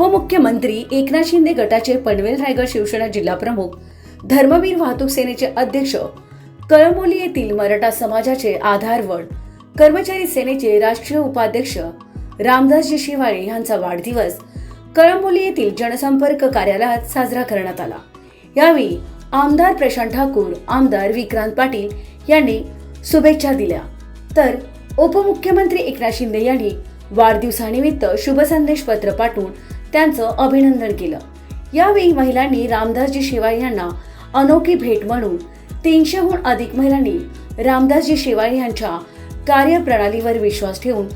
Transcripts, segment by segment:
उपमुख्यमंत्री एकनाथ शिंदे गटाचे पनवेल रायगड शिवसेना जिल्हा प्रमुख धर्मवीर वाहतूक सेनेचे अध्यक्ष कळंबोली येथील मराठा समाजाचे आधारवड कर्मचारी सेनेचे राष्ट्रीय उपाध्यक्ष रामदासजी शिवाळे यांचा वाढदिवस कळंबोली येथील जनसंपर्क कार्यालयात साजरा करण्यात आला. यावेळी आमदार प्रशांत ठाकूर आमदार विक्रांत पाटील यांनी शुभेच्छा दिल्या. तर उपमुख्यमंत्री एकनाथ शिंदे यांनी वाढदिवसानिमित्त शुभसंदेश पत्र पाठवून त्यांचं अभिनंदन केलं. यावेळी महिलांनी रामदासजी शिवाळे यांना अनोखी भेट म्हणून तीनशेहून अधिक महिलांनी रामदासजी शिवाळे यांच्या कार्यप्रणालीवर विश्वास ठेवून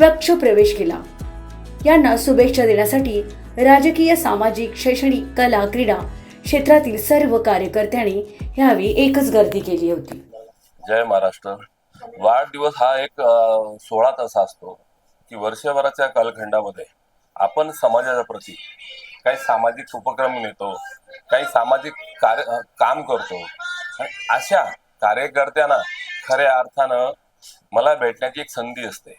पक्ष प्रवेश केला. यांना शुभेच्छा देण्यासाठी राजकीय सामाजिक शैक्षणिक कला क्रीडा क्षेत्रातील सर्व कार्यकर्त्यांनी यावेळी एकच गर्दी केली होती. जय महाराष्ट्र. वाढदिवस हा एक सोळा तास असतो की वर्षभराच्या कालखंडामध्ये. आपण समाजाच्या प्रती काही सामाजिक उपक्रम नेतो काही सामाजिक कार्य काम करतो. अशा कार्यकर्त्यांना खऱ्या अर्थानं मला भेटण्याची एक संधी असते.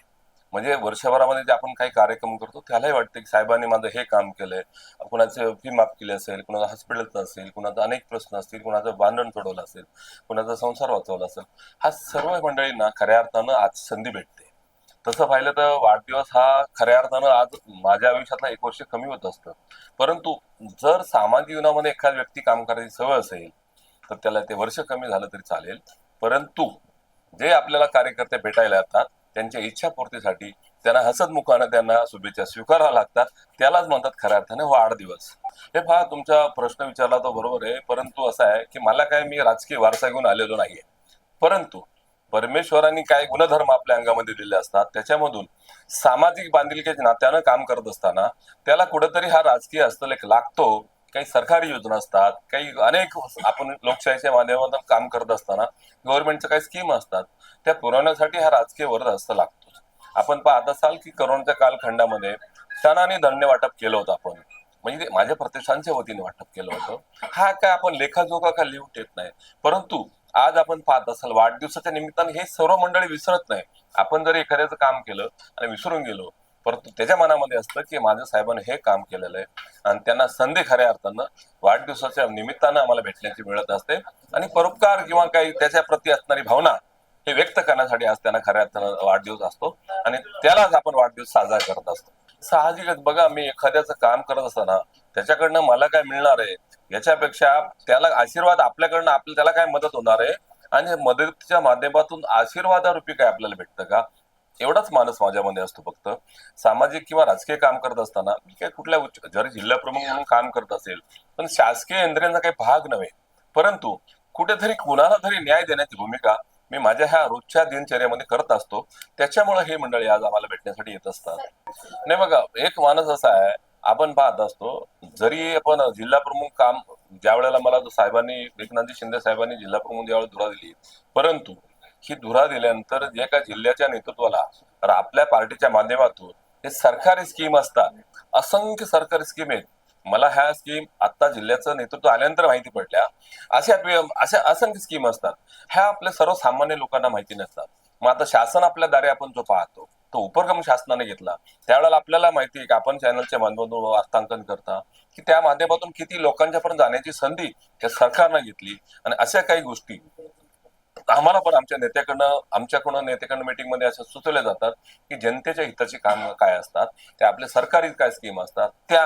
म्हणजे वर्षभरामध्ये जे आपण काही कार्यक्रम करतो त्यालाही वाटतं की साहेबांनी माझं हे काम केलंय. कुणाचं फी माफ केली असेल कुणाचं हॉस्पिटलचं असेल कुणाचा अनेक प्रश्न असतील कुणाचं भांडण सोडवलं असेल कुणाचा संसार वाचवला असेल. हा सर्व मंडळींना खऱ्या अर्थानं आज संधी भेटते. तसं पाहिलं तर वाढदिवस हा खऱ्या अर्थानं आज माझ्या आयुष्यातला एक वर्ष कमी होत असतं. परंतु जर सामाजिक जीवनामध्ये एखादी व्यक्ती काम करायची सवय असेल तर त्याला ते वर्ष कमी झालं तरी चालेल. परंतु जे आपल्याला कार्यकर्ते भेटायला येतात त्यांच्या इच्छापूर्तीसाठी त्यांना हसतमुखानं त्यांना शुभेच्छा स्वीकाराव्या लागतात. त्यालाच म्हणतात खऱ्या अर्थाने वाढदिवस. हे पहा तुमचा प्रश्न विचारला तो बरोबर आहे. परंतु असं आहे की मला काय मी राजकीय वारसा घेऊन आलेलो नाहीये. परंतु परमेश्वरांनी काय गुणधर्म आपल्या अंगामध्ये दिले असतात त्याच्यामधून सामाजिक बांधिलकीच्या नात्यानं काम करत असताना त्याला कुठेतरी हा राजकीय हस्तलेख लागतो. काही सरकारी योजना असतात काही अनेक आपण लोकशाहीच्या माध्यमातून काम करत असताना गव्हर्नमेंटच्या काही स्कीम असतात त्या पुरवण्यासाठी हा राजकीय वर्ग हस्त लागतो आपण पाहत असाल की करोनाच्या कालखंडामध्ये सणाने धान्य वाटप केलं होतं आपण. म्हणजे माझ्या प्रतिष्ठानच्या वतीने वाटप केलं होतं. हा काय आपण लेखाजोखा का लिहून ठेवत नाही? परंतु आज आपण पाहत असाल वाढदिवसाच्या निमित्ताने हे सर्व मंडळी विसरत नाही. आपण जर एखाद्याचं काम केलं आणि विसरून गेलो परंतु त्याच्या मनामध्ये असतं की माझ्या साहेबांनी हे काम केलेलं आहे आणि त्यांना संधी खऱ्या अर्थानं वाढदिवसाच्या निमित्तानं आम्हाला भेटण्याची मिळत असते आणि परोपकार किंवा काही त्याच्या प्रती असणारी भावना हे व्यक्त करण्यासाठी आज त्यांना खऱ्या अर्थानं वाढदिवस असतो आणि त्यालाच आपण वाढदिवस साजरा करत असतो. साहजिकच बघा मी एखाद्याचं काम करत असताना त्याच्याकडनं मला काय मिळणार आहे? याच्यापेक्षा त्याला आशीर्वाद आपल्याकडनं आपल्या त्याला काय मदत होणार आहे? आणि मदतीच्या माध्यमातून आशीर्वादारूपी काय आपल्याला भेटतं का? एवढाच मानस माझ्यामध्ये असतो फक्त. सामाजिक किंवा राजकीय काम करत असताना मी काय कुठल्या उच्च जरी जिल्हा प्रमुख म्हणून काम करत असेल पण शासकीय यंत्रणेचा काही भाग नव्हे. परंतु कुठेतरी कुणाला तरी न्याय देण्याची भूमिका मी माझ्या ह्या रोजच्या दिनचर्यामध्ये करत असतो. त्याच्यामुळे हे मंडळी आज आम्हाला भेटण्यासाठी येत असतात. नाही बघा एक माणूस असा आहे आपण पाहत असतो जरी आपण जिल्हा प्रमुख काम ज्या वेळेला मला साहेबांनी एकनाथजी शिंदे साहेबांनी जिल्हा प्रमुख ज्यावेळेला धुरा दिली परंतु ही धुरा दिल्यानंतर जे का जिल्ह्याच्या नेतृत्वाला तर आपल्या पार्टीच्या माध्यमातून हे सरकारी स्कीम असतात. असंख्य सरकारी स्कीम आहेत. मला ह्या स्कीम आता जिल्ह्याचं नेतृत्व आल्यानंतर माहिती पडल्या. अशा अशा असंख्य स्कीम असतात. ह्या आपल्या सर्वसामान्य लोकांना माहिती नसतात. मग आता शासन आपल्या दारे आपण जो पाहतो तो उपक्रम शासनाने घेतला. त्यावेळेला आपल्याला माहिती आहे की आपण चॅनलच्या माध्यमातून वार्तांकन करता की त्या माध्यमातून किती लोकांच्या पर्यंत जाण्याची संधी त्या सरकारनं घेतली. आणि अशा काही गोष्टी आम्हाला पण आमच्या नेत्याकडनं आमच्याकडून नेत्याकडनं मीटिंगमध्ये असं सुचवल्या जातात की जनतेच्या हिताची काम काय असतात त्या आपल्या सरकारी काय स्कीम असतात त्या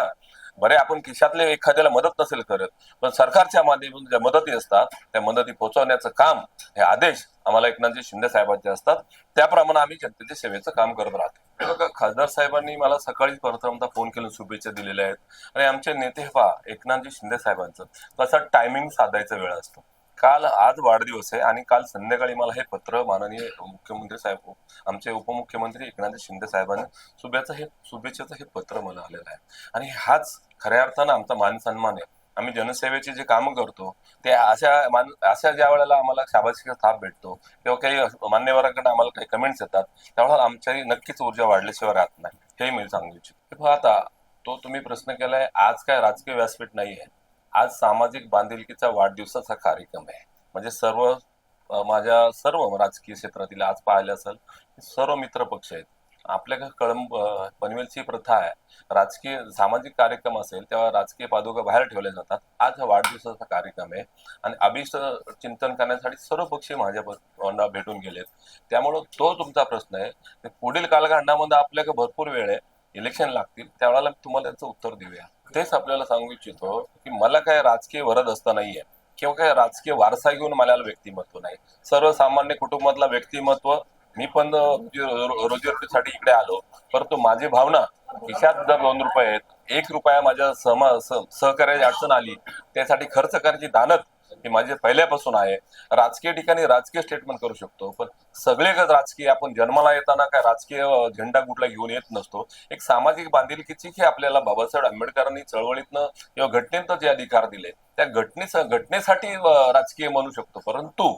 बरे आपण खिशातले एखाद्याला मदत नसेल करत पण सरकारच्या माध्यमातून ज्या मदती असतात त्या मदती पोहोचवण्याचं काम हे आदेश आम्हाला एकनाथजी शिंदे साहेबांचे असतात. त्याप्रमाणे आम्ही जनतेच्या सेवेचं काम करत राहतो. बघा खासदार साहेबांनी मला सकाळी प्रथमतः फोन केलं शुभेच्छा दिलेल्या आहेत. आणि आमचे नेते पहा एकनाथजी शिंदे साहेबांचं. कसं टायमिंग साधायचा वेळ असतो. काल आज वाढदिवस आहे आणि काल संध्याकाळी मला हे पत्र माननीय मुख्यमंत्री साहेब आमचे उपमुख्यमंत्री एकनाथ शिंदे साहेबांनी शुभेच्छा हे शुभेच्छाचं हे पत्र मला आलेलं आहे. आणि हाच खऱ्या अर्थानं आमचा मान सन्मान आहे. आम्ही जनसेवेचे जे कामं करतो ते अशा मान अशा ज्या वेळेला आम्हाला शाबाशीचा थाप भेटतो किंवा काही मान्यवरांकडे आम्हाला काही कमेंट्स येतात त्यावेळेला आमच्या नक्कीच ऊर्जा वाढल्याशिवाय राहत नाही. हे मी सांगू इच्छितो. आता तो तुम्ही प्रश्न केलाय आज काय राजकीय व्यासपीठ नाही आहे आज सामाजिक बांधिलकीचा वाढदिवसाचा कार्यक्रम आहे. म्हणजे सर्व माझ्या सर्व राजकीय क्षेत्रातील आज पाहिले असेल सर्व मित्र पक्ष आहेत. आपल्याकडे कळंब पनवेलची प्रथा आहे. राजकीय सामाजिक कार्यक्रम असेल तेव्हा राजकीय पादुका बाहेर ठेवल्या जातात. आज हा वाढदिवसाचा कार्यक्रम आहे. आणि अभिष्ट चिंतन करण्यासाठी सर्व पक्षी माझ्या भेटून गेलेत. त्यामुळं तो तुमचा प्रश्न आहे. पुढील कालखंडामध्ये आपल्याकडे भरपूर वेळ आहे. इलेक्शन लागतील त्यावेळेला तुम्हाला त्याचं उत्तर देऊया. तेच आपल्याला सांगू इच्छितो की मला काय राजकीय वरद असता नाहीये किंवा काय राजकीय वारसा घेऊन मला व्यक्तिमत्व नाही. सर्वसामान्य कुटुंबातला व्यक्तिमत्व मी पण रोजीरोटीसाठी इकडे आलो परंतु माझी भावना खिशात जर दोन रुपये आहेत एक रुपया माझ्या समा सहकार्याची अडचण आली त्यासाठी खर्च करायची दानत हे माझे पहिल्यापासून आहे. राजकीय ठिकाणी राजकीय स्टेटमेंट करू शकतो पण सगळे राजकीय आपण जन्माला येताना काय राजकीय झेंडा कुठला घेऊन येत नसतो. एक सामाजिक बांधिलकीची ही आपल्याला बाबासाहेब आंबेडकरांनी चळवळीतनं किंवा घटनेतनं जे अधिकार दिले त्या घटने घटनेसाठी राजकीय म्हणू शकतो. परंतु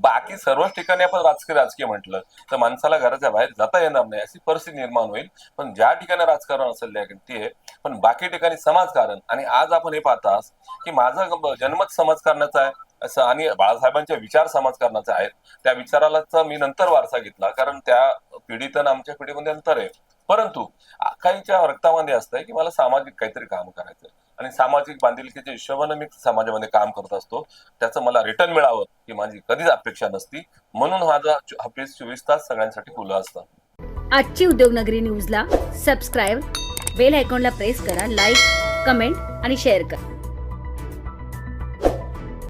बाकी सर्वच ठिकाणी आपण राजकीय राजकीय म्हटलं तर माणसाला घराच्या बाहेर जाता येणार नाही अशी परिस्थिती निर्माण होईल. पण ज्या ठिकाणी राजकारण असेल ते आहे पण बाकी ठिकाणी समाजकारण. आणि आज आपण हे पाहतास की माझा जन्मच समाजकारणाचा आहे असं आणि बाळासाहेबांचे विचार समाजकारणाचे आहेत त्या विचारालाच मी नंतर वारसा घेतला कारण त्या पिढीत आणि आमच्या पिढीमध्ये अंतर आहे. परंतु काहीच्या रक्तामध्ये असतंय की मला सामाजिक काहीतरी काम करायचं आणि सामाजिक बांधिलकीच्या हिशोबाने मी समाजामध्ये काम करत असतो. त्याचं मला रिटर्न मिळावं ही माझी कधीच अपेक्षा नसती. म्हणून माझा ऑफिस चोवीस तास सगळ्यांसाठी खुलं असतं. आजची उद्योगनगरी न्यूजला सबस्क्राईब बेल आयकॉनला प्रेस करा लाईक कमेंट आणि शेअर करा.